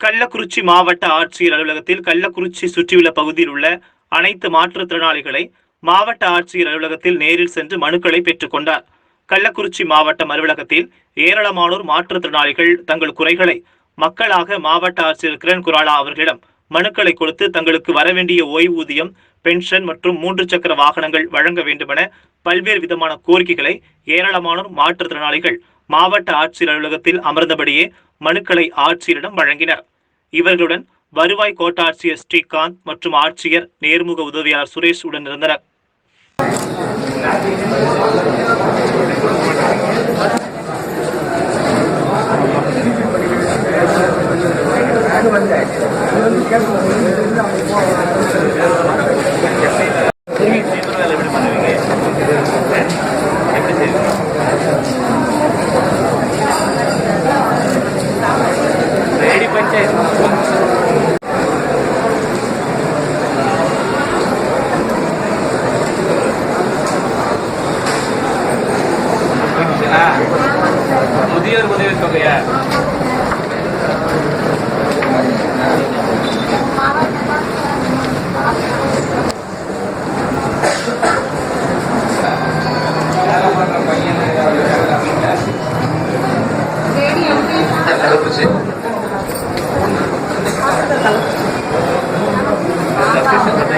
கள்ளக்குறிச்சி மாவட்ட ஆட்சியர் அலுவலகத்தில் கள்ளக்குறிச்சி சுற்றியுள்ள பகுதியில் உள்ள அனைத்து மாற்றுத்திறனாளிகளை மாவட்ட ஆட்சியர் அலுவலகத்தில் நேரில் சென்று மனுக்களை பெற்றுக்கொண்டார் கள்ளக்குறிச்சி மாவட்டம் அலுவலகத்தில் ஏராளமானோர் மாற்றுத்திறனாளிகள் தங்கள் குறைகளை மக்களாக மாவட்ட ஆட்சியர் கிரண் குராலா அவர்களிடம் மனுக்களை கொடுத்து தங்களுக்கு வரவேண்டிய ஓய்வூதியம் பென்ஷன் மற்றும் மூன்று சக்கர வாகனங்கள் வழங்க வேண்டுமென பல்வேறு விதமான கோரிக்கைகளை ஏராளமானோர் மாற்றுத்திறனாளிகள் மாவட்ட ஆட்சியர் அலுவலகத்தில் அமர்ந்தபடியே மனுக்களை ஆட்சியரிடம் வழங்கினர். இவர்களுடன் வருவாய் கோட்டாட்சியர் ஸ்ரீகாந்த் மற்றும் ஆட்சியர் நேர்முக உதவியாளர் சுரேஷ் உடன் இருந்தனர். முதியோர் உதவித் தொகையை Gracias.